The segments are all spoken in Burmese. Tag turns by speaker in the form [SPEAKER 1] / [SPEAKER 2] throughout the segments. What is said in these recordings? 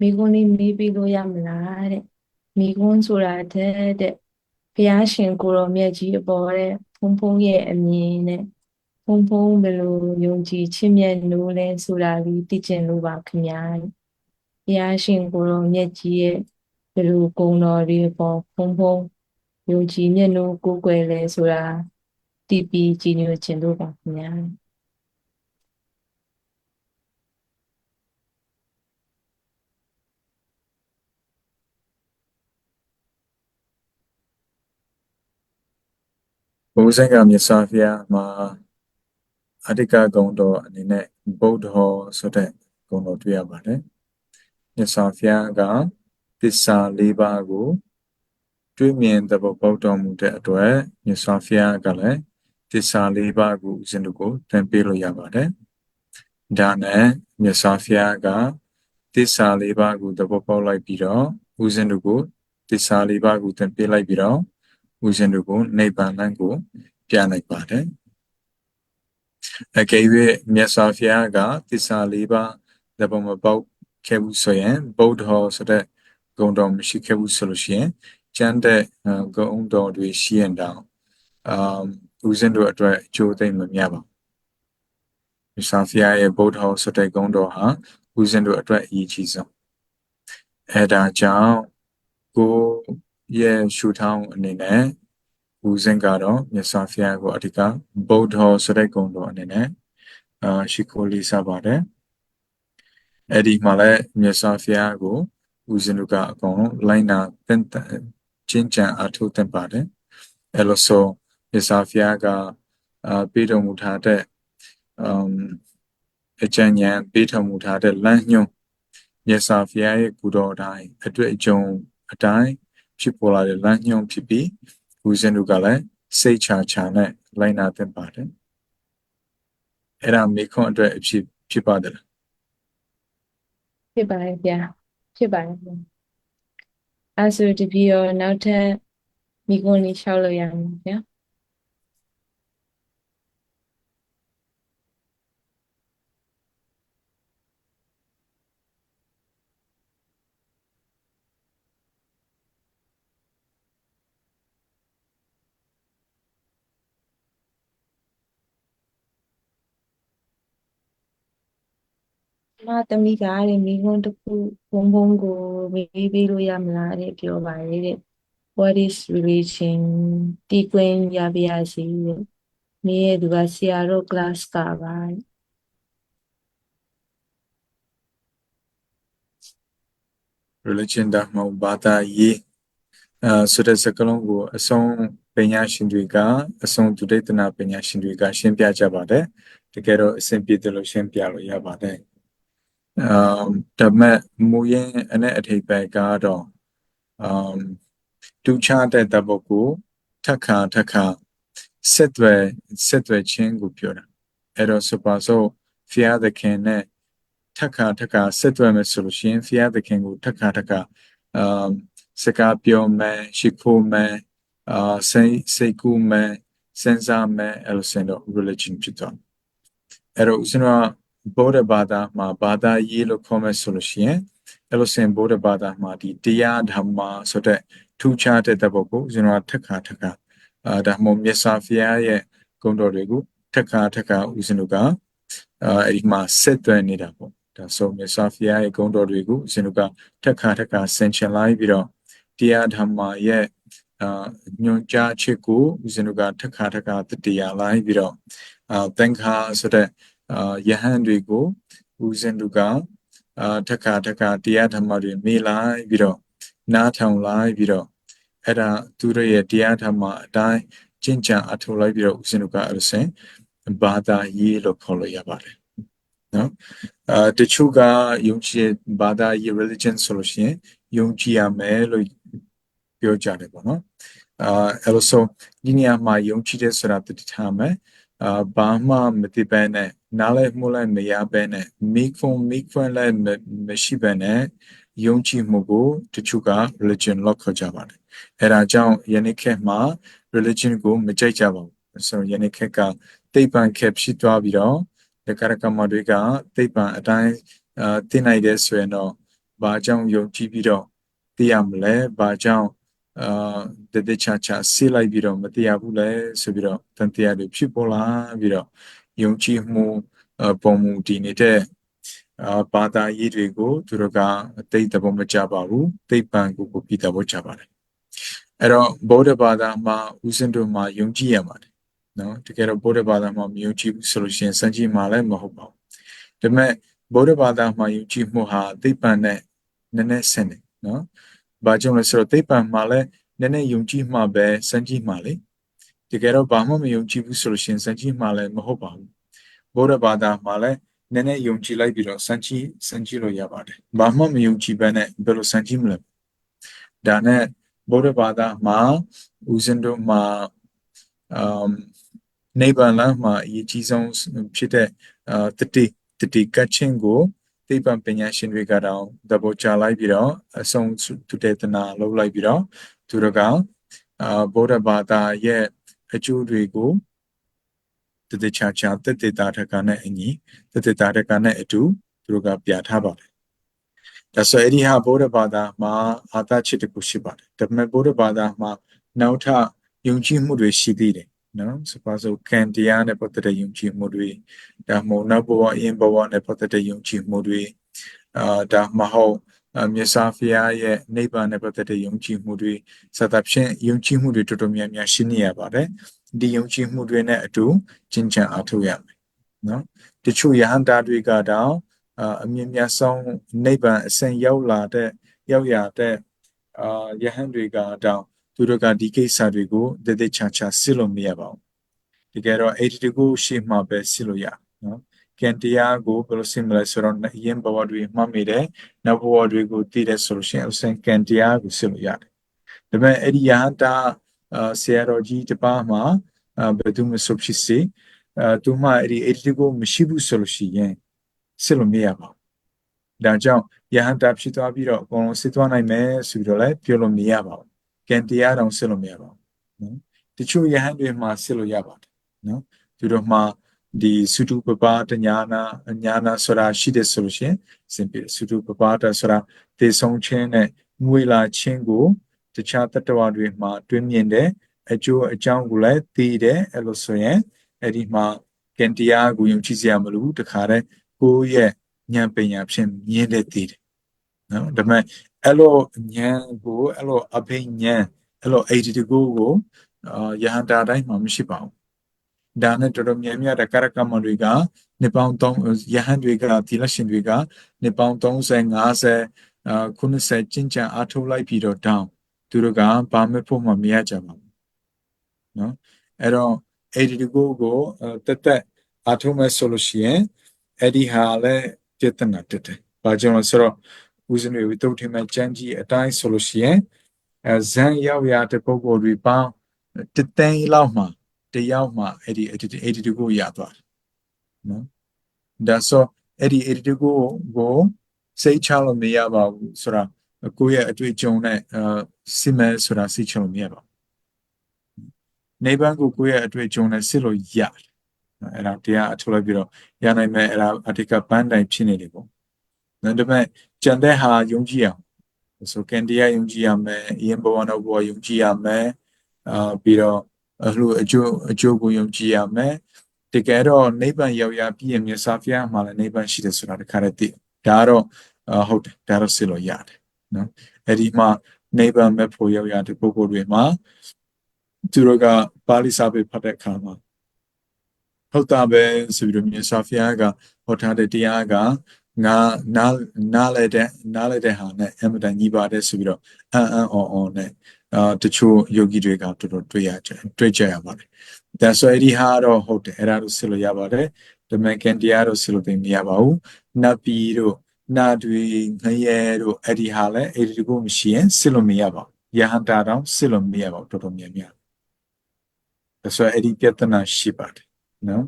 [SPEAKER 1] မိကွန်းလေးမေးပြီးလို့ရမလားတဲ့မိကွန်းဆိုတာတဲ့တဲ့ဘုရားရှင်ကိုရောမြတ်ကြီးအပေါ်တဲ့ဖုံဖုံရဲ့အမြင်နဲ့ဖုံဖုံဘယ်လိုယုံကြည်ချစ်မြတ်လို့လဲဆိုတာလေးသိကျင်လို့ပါခင်ဗျာတဲ့ဘုရားရှင်ကိုရောမြတ်ကြီးရဲ့ဘယ်လိုဂုဏ်တော်တွေပေါ်ဖုံဖုံယုံကြည်မြတ်လို့ကိုယ်ွယ်လဲဆိုတာတည်ပြီးကြည်ညိုခြင်းလို့ပါခင်ဗျာ
[SPEAKER 2] ဘုဇင်ကမြတ်စွာဘုရားမှာအတ္တကဂုံတော်အနေနဲ့ဗုဒ္ဓဟောဆိုတဲ့ဂုံတော်တွေ့ရပါတယ်မြတ်စွာဘုရားကသစ္စာ၄ပါးကိုတွေ့မြင်သဘောပေါက်တော်မူတဲ့အတွက်မြတ်စွာဘုရားကလည်းသစ္စာ၄ပါးကိုဦးဇင်းတို့ကိုသင်ပေးလို့ရပါတယ်ဒါနဲ့မြတ်စွာဘုရားကသစ္စာ၄ပါးကိုသဘောပေါက်လိုက်ပြီးတော့ဦးဇင်းတို့ကိုသစ္စာ၄ပါးကိုသင်ပေးလိုက်ပြီးတော့ ဦးဇင်းတို့ကိုနိဗ္ဗာန်လမ်းကိုပြလိုက်ပါတယ်အကယ်၍မြတ်စွာဘုရားကသစ္စာ၄ပါးသဘောမပေါက်ခဲ့ဘူးဆိုရင်ဗုဒ္ဓဟောဆိုတဲ့ဂုံတော်မရှိခဲ့ဘူးဆိုလို့ရှိရင်ကျမ်းတဲ့ဂုံတော်တွေရှိရင်တောင်အာဦးဇင်းတို့အတွက်အကျိုးသိမ့်မများပါဘူးမြတ်စွာဘုရားရဲ့ဗုဒ္ဓဟောဆိုတဲ့ဂုံတော်ဟာဦးဇင်းတို့အတွက်အရေးကြီးဆုံးအဲဒါကြောင့်ကို ရဲ့ရှုထောင်းအနေနဲ့ဦးဇင်းကတော့မြတ်စွာဘုရားကိုအဓိကဗုဒ္ဓဟောဆိုတဲ့ဂုံတော်အနေနဲ့အာရှိခိုးလေးစားပါတယ်အဲ့ဒီမှာလည်းမြတ်စွာဘုရားကိုဦးဇင်းတို့ကအကုန်လုံးလိုင်းနာတင့်ကျင့်ကြံအထုသင့်ပါတယ်အဲ့လိုဆိုမြတ်စွာဘုရားကအာပေးတော်မူထားတဲ့အမ်အကျဉ်းဉာဏ်ပေးတော်မူထားတဲ့လမ်းညွှန်မြတ်စွာဘုရားရဲ့ကုတော်အတိုင်းအတွေ့အကြုံအတိုင်း ဖြစ်ပေါ်လာတဲ့လမ်းညွှန်ဖြစ်ပြီးဦးဇင်းတို့ကလည်းစိတ်ချချာနဲ့လိုက်နာသင့်ပါတယ်အဲ့ဒါမိခွန်းအတွက်အဖြစ်ဖြစ်ပါတယ်လား
[SPEAKER 1] ဖြစ်ပါတယ်ဗျာဖြစ်ပါတယ်ဗျာအဲဆိုတပီရောနောက်ထပ်မိကွန်းလေးလျှောက်လို့ရမှာဗျာ မသမီးကတဲ့မိကွန်းတစ်ခုဘုံဘုံကိုမေးပေးလို့ရမလားတဲ့ပြောပါလေတဲ့ what is religion တီကွင်းရပါရစီတဲ့မေးရသူကဆရာတို့ class ကပါတဲ့
[SPEAKER 2] religion ဒါမှမဟုတ်ဘာသာရေးအဲဆိုတဲ့စကားလုံးကိုအဆုံးပညာရှင်တွေကအဆုံးသူဒိဋ္ဌနာပညာရှင်တွေကရှင်းပြကြပါတယ်တကယ်တော့အဆင်ပြေတယ်လို့ရှင်းပြလို့ရပါတယ် အမ်ဒါပေမဲ့မူရင်းအနဲ့အထိပ္ပယ်ကတော့အမ်တူချတဲ့တဘောကိုထက်ခါထက်ခါဆက်သွယ်ဆက်သွယ်ခြင်းကိုပြောတာအဲ့တော့ဆိုပါစို့ဖျားသခင်နဲ့ထက်ခါထက်ခါဆက်သွယ်မယ်ဆိုလို့ရှိရင်ဖျားသခင်ကိုထက်ခါထက်ခါအမ်စကားပြောမယ်ရှိခိုးမယ်အာစိတ်စိတ်ကူးမယ်စဉ်းစားမယ်အဲ့လိုစင်တော့ religion ဖြစ်တော့အဲ့တော့ဦးဇင်းက ဗုဒ္ဓဘာသာမှာဘာသာရေးလို့ခေါ်မယ်ဆိုလို့ရှိရင်အဲ့လိုစင်ဗုဒ္ဓဘာသာမှာဒီတရားဓမ္မဆိုတဲ့ထူးခြားတဲ့တဘောကိုဦးဇင်းကထက်ခါထက်ခါအာဒါမှမဟုတ်မြတ်စွာဘုရားရဲ့ဂုဏ်တော်တွေကိုထက်ခါထက်ခါဦးဇင်းတို့ကအာအဲ့ဒီမှာဆက်သွယ်နေတာပေါ့ဒါဆိုမြတ်စွာဘုရားရဲ့ဂုဏ်တော်တွေကိုဦးဇင်းတို့ကထက်ခါထက်ခါဆင်ခြင်လိုက်ပြီးတော့တရားဓမ္မရဲ့အာညွန်ကြားချက်ကိုဦးဇင်းတို့ကထက်ခါထက်ခါတတရားလိုက်ပြီးတော့အာသင်္ခါဆိုတဲ့ အာယဟန်တွေကိုဦးဇင်းတို့ကအာထက်ခါထက်ခါတရားဓမ္မတွေမေးလိုက်ပြီးတော့နားထောင်လိုက်ပြီးတော့အဲ့ဒါသူတို့ရဲ့တရားဓမ္မအတိုင်းကျင့်ကြံအထောက်လိုက်ပြီးတော့ဦးဇင်းတို့ကအဲ့ဒါဆိုရင်ဘာသာရေးလို့ခေါ်လို့ရပါတယ်နော်အာတချို့ကယုံကြည်ဘာသာရေး religion ဆိုလို့ရှိရင်ယုံကြည်ရမယ်လို့ပြောကြတယ်ပေါ့နော်အာအဲ့လိုဆိုဒီနေရာမှာယုံကြည်တဲ့ဆိုတာတတိထားမယ် အာဘာမှမသိပဲနဲ့နားလည်းမှုလည်းမရပဲနဲ့မိခွန်မိခွန်လည်းမရှိပဲနဲ့ယုံကြည်မှုကိုတချို့က religion လို့ခေါ်ကြပါတယ်အဲဒါကြောင့်ယနေ့ခေတ်မှာ religion ကိုမကြိုက်ကြပါဘူးဆိုယနေ့ခေတ်ကသိပ္ပံခေတ်ဖြစ်သွားပြီးတော့ဒီကရကမတွေကသိပ္ပံအတိုင်းအာသိနိုင်တယ်ဆိုရင်တော့ဘာကြောင့်ယုံကြည်ပြီးတော့သိရမလဲဘာကြောင့် အာတတချာချာဆေးလိုက်ပြီးတော့မသိရဘူးလဲဆိုပြီးတော့တန်တရားတွေဖြစ်ပေါ်လာပြီးတော့ယုံကြည်မှုအပုံမူတည်နေတဲ့အာဘာသာရေးတွေကိုသူတို့ကအသိတဘောမကြပါဘူးသိပ္ပံကိုကိုပြီးတဘောကြပါတယ်အဲ့တော့ဗုဒ္ဓဘာသာမှာဦးဇင်းတို့မှာယုံကြည်ရပါတယ်နော်တကယ်တော့ဗုဒ္ဓဘာသာမှာမယုံကြည်ဘူးဆိုလို့ရှိရင်စံကြည်မှာလည်းမဟုတ်ပါဘူးဒါပေမဲ့ဗုဒ္ဓဘာသာမှာယုံကြည်မှုဟာသိပ္ပံနဲ့နည်းနည်းဆင်တယ်နော် ဘာကြောင့်လဲဆိုတော့သိပ္ပံမှာလည်းနည်းနည်းယုံကြည်မှပဲစံကြည်မှာလေတကယ်တော့ဘာမှမယုံကြည်ဘူးဆိုလို့ရှိရင်စံကြည်မှာလည်းမဟုတ်ပါဘူးဗုဒ္ဓဘာသာမှာလည်းနည်းနည်းယုံကြည်လိုက်ပြီးတော့စံကြည်စံကြည်လို့ရပါတယ်ဘာမှမယုံကြည်ဘဲနဲ့ဘယ်လိုစံကြည်မလဲဒါနဲ့ဗုဒ္ဓဘာသာမှာဦးဇင်းတို့မှာအမ်နေဗန်လမှာအရေးကြီးဆုံးဖြစ်တဲ့အာတတိတတိကတ်ချင်းကို သိပ္ပံပညာရှင်တွေကတော့သဘောကျလိုက်ပြီးတော့အဆုံးသူတေသနာလုပ်လိုက်ပြီးတော့သူတို့ကအာဗုဒ္ဓဘာသာရဲ့အကျိုးတွေကိုတတိချာချာတတိတာထကနဲ့အညီတတိတာထကနဲ့အတူသူတို့ကပြထားပါတယ်ဒါဆိုအဲ့ဒီဟာဗုဒ္ဓဘာသာမှာအာသချစ်တခုရှိပါတယ်ဒါပေမဲ့ဗုဒ္ဓဘာသာမှာနောက်ထပ်ယုံကြည်မှုတွေရှိသေးတယ် နော်စပါစို့ကံတရားနဲ့ပတ်သက်တဲ့ယုံကြည်မှုတွေဒါမှမဟုတ်နောက်ဘဝအရင်ဘဝနဲ့ပတ်သက်တဲ့ယုံကြည်မှုတွေအာဒါမှမဟုတ်မြတ်စွာဘုရားရဲ့နိဗ္ဗာန်နဲ့ပတ်သက်တဲ့ယုံကြည်မှုတွေစသဖြင့်ယုံကြည်မှုတွေတော်တော်များများရှိနေရပါတယ်ဒီယုံကြည်မှုတွေနဲ့အတူကျင့်ကြံအားထုတ်ရမယ်နော်တချို့ယဟန်တာတွေကတော့အာအမြင့်မြတ်ဆုံးနိဗ္ဗာန်အစဉ်ရောက်လာတဲ့ရောက်ရတဲ့အာယဟန်တွေကတော့ သူတို့ကဒီကိစ္စတွေကိုတည်တည်ချာချာစစ်လို့မရပါဘူးတကယ်တော့အဲ့ဒီတကူရှေ့မှာပဲစစ်လို့ရနော်ကံတရားကိုဘယ်လိုစစ်မလဲဆိုတော့အရင်ဘဝတွေမှတ်မိတယ်နောက်ဘဝတွေကိုသိတဲ့ဆိုလို့ရှိရင်အစဉ်ကံတရားကိုစစ်လို့ရတယ်ဒါပေမဲ့အဲ့ဒီယဟတာအာဆရာတော်ကြီးတစ်ပါးမှာဘယ်သူမှဆုဖြစ်စီအဲသူမှအဲ့ဒီအဲ့ဒီတကူမရှိဘူးဆိုလို့ရှိရင်စစ်လို့မရပါဘူးဒါကြောင့်ယဟန်တာဖြစ်သွားပြီးတော့အကုန်လုံးစစ်သွားနိုင်မယ်ဆိုပြီးတော့လည်းပြောလို့မရပါဘူး ကံတရားတောင်စစ်လို့မရပါဘူးနော်တချို့ယဟန်တွေမှာစစ်လို့ရပါတယ်နော်သူတို့မှာဒီစုတုပပတညာနာညာနာဆိုတာရှိတယ်ဆိုလို့ရှိရင်စင်ပြစုတုပပတဆိုတာသေဆုံးခြင်းနဲ့ငွေလာခြင်းကိုတခြားတတ္တဝါတွေမှာတွင်းမြင်တဲ့အကျိုးအကြောင်းကိုလည်းသိတယ်အဲ့လိုဆိုရင်အဲ့ဒီမှာကံတရားကိုယုံကြည်စရာမလိုဘူးတခါတည်းကိုယ့်ရဲ့ဉာဏ်ပညာဖြင့်မြင်တဲ့သိတယ် နော်ဒါပေမဲ့အဲ့လိုဉာဏ်ကိုအဲ့လိုအဘိညာဉ်အဲ့လို80တကူကိုအာယဟန္တာတိုင်းမှာမရှိပါဘူးဒါနဲ့တော်တော်များများတကရကမတွေကနေပေါင်း3ယဟန်တွေကဒီလရှင်တွေကနေပေါင်း30 50အာ90ကျင့်ကြံအားထုတ်လိုက်ပြီးတော့တောင်းသူတို့ကဘာမှဖို့မှမရကြပါဘူးနော်အဲ့တော့80တကူကိုတက်တက်အားထုတ်မဲ့ဆိုလို့ရှိရင်အဲ့ဒီဟာလည်းပြဿနာတက်တယ်။ဘာကြောင့်လဲဆိုတော့ ဦးဇင်းတွေဝိတုဒ္ဓိမကျမ်းကြီးအတိုင်းဆိုလို့ရှိရင်အဲဇန်ရောက်ရတဲ့ပုံပေါ်တွေပေါင်းတသိန်းလောက်မှတယောက်မှအဲ့ဒီ82ကိုရသွားတယ်နော်ဒါဆိုအဲ့ဒီ82ကိုကိုစိတ်ချလို့မရပါဘူးဆိုတာကိုယ့်ရဲ့အတွေ့အကြုံနဲ့အာစိမဲဆိုတာစိတ်ချလို့မရပါဘူးနေဘန်ကိုကိုယ့်ရဲ့အတွေ့အကြုံနဲ့စစ်လို့ရတယ်အဲ့ဒါတရားအထုတ်လိုက်ပြီးတော့ရနိုင်မယ်အဲ့ဒါအတိကပန်းတိုင်ဖြစ်နေတယ်ပေါ့ဒါပေမဲ့ ကြံတဲ့ဟာယုံကြည်အောင်ဆိုကန်တရားယုံကြည်ရမယ်အရင်ဘဝနောက်ဘဝယုံကြည်ရမယ်အာပြီးတော့အလှအကျိုးအကျိုးကိုယုံကြည်ရမယ်တကယ်တော့နိဗ္ဗာန်ရောက်ရပြည့်မြတ်စွာဘုရားမှာလည်းနိဗ္ဗာန်ရှိတယ်ဆိုတာတခါတည်းသိဒါကတော့ဟုတ်တယ်ဒါတော့စစ်လို့ရတယ်နော်အဲ့ဒီမှာနိဗ္ဗာန်မဲ့ဖို့ရောက်ရတဲ့ပုဂ္ဂိုလ်တွေမှာသူတို့ကပါဠိစာပေဖတ်တဲ့အခါမှာဟုတ်တာပဲဆိုပြီးတော့မြတ်စွာဘုရားကဟောထားတဲ့တရားက ငါနားနားလဲတဲ့နားလဲတဲ့ဟာနဲ့အမတန်ညီပါတယ်ဆိုပြီးတော့အန်အန်အော်အော်နဲ့အာတချို့ယောဂီတွေကတော်တော်တွေ့ရကြတွေ့ကြရပါတယ်ဒါဆိုအဲ့ဒီဟာတော့ဟုတ်တယ်အဲ့ဒါလို့ဆက်လို့ရပါတယ်ဓမ္မကန်တရားတော့ဆက်လို့သိမရပါဘူးနတ်ပြည်တို့နာတွေငရဲတို့အဲ့ဒီဟာလည်းအဲ့ဒီကိုမရှိရင်ဆက်လို့မရပါဘူးယဟန်တာတော့ဆက်လို့မရပါဘူးတော်တော်များများဒါဆိုအဲ့ဒီပြဿနာရှိပါတယ်နော်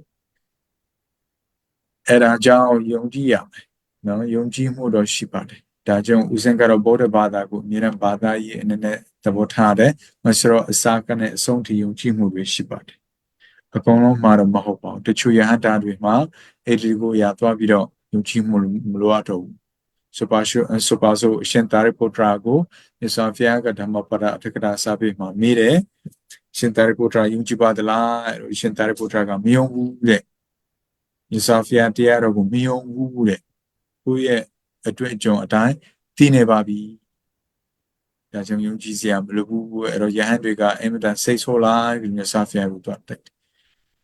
[SPEAKER 2] အဲ့ဒါကြောင့်ယုံကြည်ရမယ် နော်ယုံကြည်မှုတော့ရှိပါတယ်ဒါကြောင့်ဦးစင်ကတော့ဗုဒ္ဓဘာသာကိုအမြဲတမ်းဘာသာရေးအနေနဲ့သဘောထားတယ်မဆိုတော့အစာကနဲ့အဆုံးထိယုံကြည်မှုတွေရှိပါတယ်အကုန်လုံးမှာတော့မဟုတ်ပါဘူးတချို့ယဟန်တာတွေမှာအဲ့ဒီကိုရသွားပြီးတော့ယယုံကြည်မှုမလိုအပ်တော့ဘူးဆိုပါရှုဆိုပါဆိုအရှင်သာရိပုတ္တရာကိုမြတ်စွာဘုရားကဓမ္မပဒအထက်ကရာစာပေမှာမိတယ်ရှင်သာရိပုတ္တရာယုံကြည်ပါသလားအဲ့လိုရှင်သာရိပုတ္တရာကမယုံဘူးတဲ့မြတ်စွာဘုရားတရားတော်ကိုမယုံဘူးတဲ့ ကိုယ့်ရဲ့အတွေ့အကြုံအတိုင်းသိနေပါပြီဒါကြောင့်ယုံကြည်စရာမလိုဘူးအဲ့တော့ယဟန်တွေကအင်မတန်စိတ်ဆိုးလိုက်ပြီးမြတ်စွာဘုရားကိုတွတ်တိုက်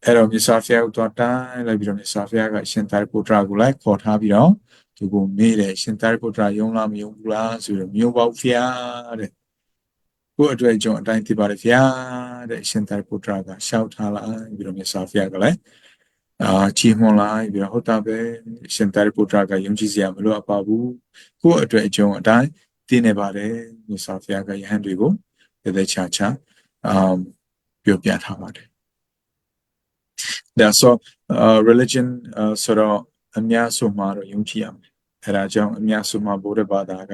[SPEAKER 2] အဲ့တော့မြတ်စွာဘုရားကိုတွတ်တိုင်းလိုက်ပြီးတော့မြတ်စွာဘုရားကအရှင်သာရိပုတ္တရာကိုလိုက်ခေါ်ထားပြီးတော့သူကိုမေးတယ်ရှင်သာရိပုတ္တရာယုံလားမယုံဘူးလားဆိုတော့မယုံပါဘူးဖျားတဲ့ကိုယ့်အတွေ့အကြုံအတိုင်းသိပါတယ်ဖျားတဲ့ရှင်သာရိပုတ္တရာကရှောက်ထားလိုက်ပြီးတော့မြတ်စွာဘုရားကလည်း အာချီးမွန်လိုက်ပြီးတော့ဟုတ်တာပဲရှင်သာရိပုတ္တရာကယုံကြည်စရာမလိုအပ်ပါဘူးကိုယ့်အတွေ့အကြုံအတိုင်းသိနေပါတယ်မြတ်စွာဘုရားကယဟန်တွေကိုတသက်ချာချာအာပြောပြထားပါတယ်ဒါဆို religion ဆိုတော့အများစုမှာတော့ယုံကြည်ရမယ်အဲဒါကြောင့်အများစုမှာဗုဒ္ဓဘာသာက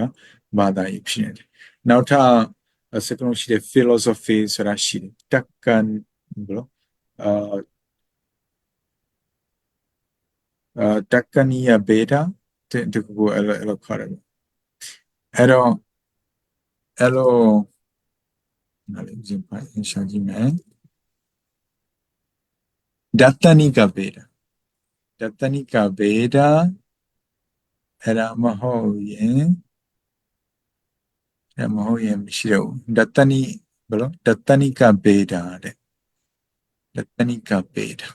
[SPEAKER 2] ဘာသာရေးဖြစ်နေတယ်နောက်ထပ်စကလုံးရှိတဲ့ philosophy ဆိုတာရှိတယ်တက္ကန်ဘလို့အာ အာတက္ကနီယဘေတာတကူအဲ့လိုအဲ့လိုခေါ်တယ်အဲ့တော့အဲ့လိုနားလည်ကြည့်ပါအင်ရှာကြည့်မယ်ဒတ္တနိကဘေတာဒတ္တနိကဘေတာအဲ့ဒါမဟုတ်ရင်အဲ့မဟုတ်ရင်မရှိတော့ဘူးဒတ္တနိဘယ်လိုဒတ္တနိကဘေတာတဲ့ဒတ္တနိကဘေတာ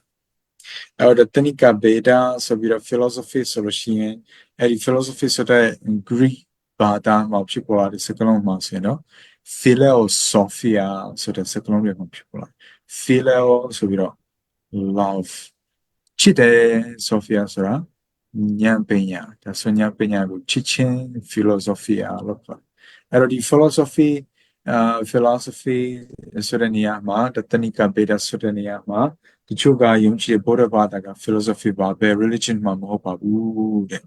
[SPEAKER 2] အဲ့တော့ဒတ္တနိကဘေတာဆိုပြီးတော့ philosophy ဆိုလို့ရှိရင်အဲ့ဒီ philosophy ဆိုတဲ့ Greek ဘာသာမှာဖြစ်ပေါ်လာတဲ့စကားလုံးမှာဆိုရင်တော့ philosophia ဆိုတဲ့စကားလုံးတွေမှာဖြစ်ပေါ်လာ philo ဆိုပြီးတော့ love ချစ်တယ် sophia ဆိုတာဉာဏ်ပညာဒါဆိုဉာဏ်ပညာကိုချစ်ခြင်း philosophia လို့ခေါ်အဲ့တော့ဒီ philosophy အာ philosophy ဆိုတဲ့နေရာမှာတတနိကပေဒဆိုတဲ့နေရာမှာတချို့ကယုံကြည်ဗုဒ္ဓဘာသာက philosophy ပါပဲ religion မှာမဟုတ်ပါဘူးတဲ့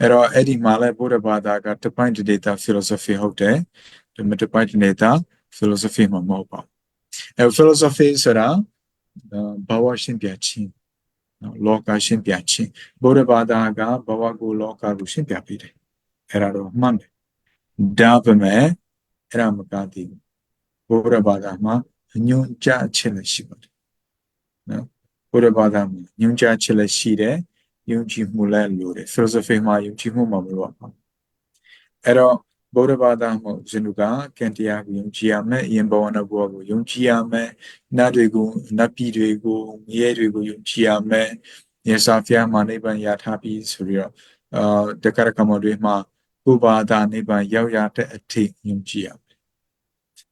[SPEAKER 2] အဲ့တော့အဲ့ဒီမှာလဲဗုဒ္ဓဘာသာကတပိုင်းတ data philosophy ဟုတ်တယ်ဒီမတပိုင်းတ data philosophy မှာမဟုတ်ပါဘူးအဲ့ philosophy ဆိုတာဘာဝရှင်းပြခြင်းနော်လောကရှင်းပြခြင်းဗုဒ္ဓဘာသာကဘဝကိုလောကကိုရှင်းပြပေးတယ်အဲ့ဒါတော့မှန်တယ်ဒါပေမဲ့ အဲ့ဒါမကသေးဘူးဗုဒ္ဓဘာသာမှာညွန်ကြားခြင်းလည်းရှိပါတယ်နော်ဘုရားဘာသာမှာညွန်ကြားခြင်းလည်းရှိတယ်ယုံကြည်မှုလည်းလိုတယ် philosophy မှာယုံကြည်မှုမှာမလိုပါဘူးအဲ့တော့ဗုဒ္ဓဘာသာမှာဇင်လူကကံတရားကိုယုံကြည်ရမယ်အရင်ဘဝနဲ့ဘဝကိုယုံကြည်ရမယ်နတ်တွေကိုနတ်ပြည်တွေကိုမြဲတွေကိုယုံကြည်ရမယ်ယေစာဖျားမှာနိဗ္ဗာန်ရထားပြီးဆိုပြီးတော့အာတက္ကရကမတွေမှာ ကိုဘာသာနိဗ္ဗာန်ရောက်ရတဲ့အထိယုံကြည်ရမယ်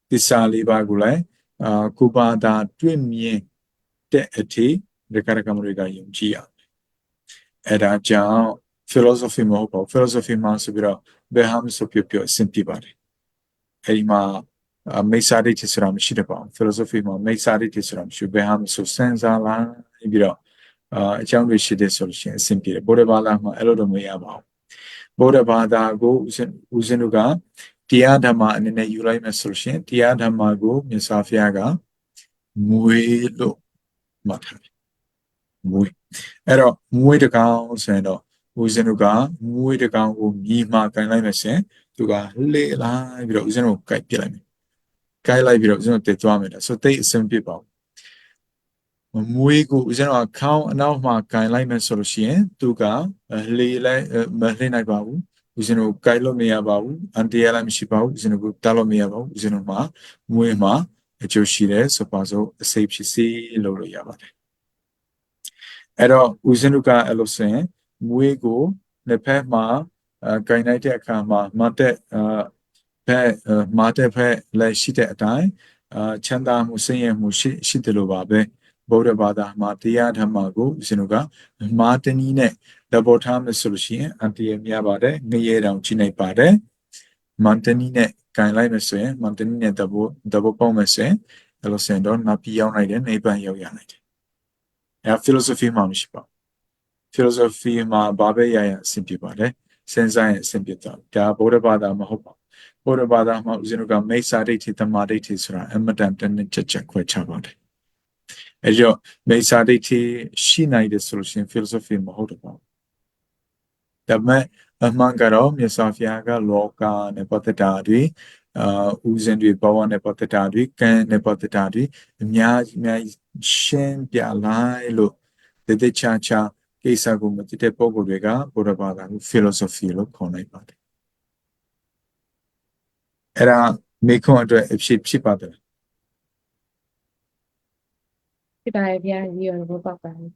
[SPEAKER 2] သစ္စာလေးပါးကိုလည်းအာကိုဘာသာတွေ့မြင်တဲ့အထိတက္ကရကမတွေကယုံကြည်ရမယ်အဲ့ဒါကြောင့် philosophy မဟုတ်ပါဘူး philosophy မှာဆိုပြီးတော့ဘယ်ဟာမဆိုပြပြအဆင်ပြေပါတယ်အဲဒီမှာမိစ္ဆာဒိဋ္ဌိဆိုတာမရှိတပါဘူး philosophy မှာမိစ္ဆာဒိဋ္ဌိဆိုတာမရှိဘယ်ဟာမဆိုစဉ်းစားလာပြီးတော့အာအကြောင်းတွေရှိတဲ့ဆိုလို့ရှိရင်အဆင်ပြေတယ်ဗုဒ္ဓဘာသာမှာအဲ့လိုတော့မရပါဘူး ဗုဒ္ဓဘာသာကိုဦးဇင်းဦးဇင်းတို့ကတရားဓမ္မအနေနဲ့ယူလိုက်မယ်ဆိုလို့ရှိရင်တရားဓမ္မကိုမြတ်စွာဘုရားကမွေလို့မှတ်ထားတယ်မွေအဲ့တော့မွေတကောင်ဆိုရင်တော့ဦးဇင်းတို့ကမွေးတကောင်ကိုမြည်မှကန်လိုက်မယ်ရှင်သူကလေလိုက်ပြီးတော့ဦးဇင်းတို့ကိုကြိုက်ပြလိုက်မယ်ကြိုက်လိုက်ပြီးတော့ဦးဇင်းတို့တည်သွားမယ်ဒါဆိုတိတ်အဆင်ပြေပါဘူး မွေးကိုဦးဇင်းတို့ကခေါင်းအနောက်မှာကန်လိုက်မယ်ဆိုလို့ရှိရင်သူကလေလိုက်မလှနိုင်ပါဘူးဦးဇင်းတို့ကြိုက်လို့မရပါဘူးအန်တီရလည်းမရှိပါဘူးဦးဇင်းတို့ကိုတားလို့မရပါဘူးဦးဇင်းတို့မှာမွေးမှာအကျိုးရှိတယ်ဆိုပါစို့အစိပ်ဖြစ်စီလို့လို့ရပါတယ်အဲ့တော့ဦးဇင်းတို့ကအဲ့လိုဆိုရင်မွေးကိုနှစ်ဖက်မှာအဲဂိုင်လိုက်တဲ့အခါမှာမတ်တဲ့အဲဘက်မတ်တဲ့ဖက်လည်းရှိတဲ့အတိုင်းအာချမ်းသာမှုဆင်းရဲမှုရှိရှိတယ်လို့ပါပဲ ဗုဒ္ဓဘာသာမှာတရားဓမ္မကိုဦးဇင်းတို့ကမာတနီးနဲ့သဘောထားမယ်ဆိုလို့ရှိရင်အန်တီရများပါတယ်ငရေတောင်ကြီးနိုင်ပါတယ်မန်တနီးနဲ့ဂိုင်လိုက်မယ်ဆိုရင်မန်တနီးနဲ့သဘောသဘောပေါက်မယ်ဆိုရင်အဲ့လိုဆိုရင်တော့နပ်ပြောင်းနိုင်တယ်နိဗ္ဗာန်ရောက်ရနိုင်တယ်အဲ philosophy မှာမရှိပါဘူး philosophy မှာဘာပဲရရအဆင်ပြေပါတယ်စဉ်းစားရင်အဆင်ပြေတော့ဒါဗုဒ္ဓဘာသာမဟုတ်ပါဘူးဗုဒ္ဓဘာသာမှာဦးဇင်းတို့ကမိစ္ဆာဒိဋ္ဌိတမာဒိဋ္ဌိဆိုတာအမတန်တနည်းချက်ချက်ခွဲခြားပါတယ် အဲကြောင့်မိစ္ဆာဒိဋ္ဌိရှိနိုင်တယ်ဆိုလို့ရှိရင် philosophy မဟုတ်တော့ပါဘူးဒါပေမဲ့အမှန်ကတော့မြတ်စွာဘုရားကလောကနဲ့ပတ်သက်တာတွေအာဥစဉ်တွေဘဝနဲ့ပတ်သက်တာတွေကံနဲ့ပတ်သက်တာတွေအများကြီးအများကြီးရှင်းပြလိုက်လို့တည်တည်ချာချာကိစ္စကိုမသိတဲ့ပုဂ္ဂိုလ်တွေကဘုရားဘာသာကို philosophy လို့ခေါ်လိုက်ပါတယ်အဲ့ဒါမိခွန်းအတွက်အဖြစ်ဖြစ်ပါတယ်
[SPEAKER 1] ဖြစ်ပါရဲ့ဗျာဒီရောဘောပေါက်ပါလေ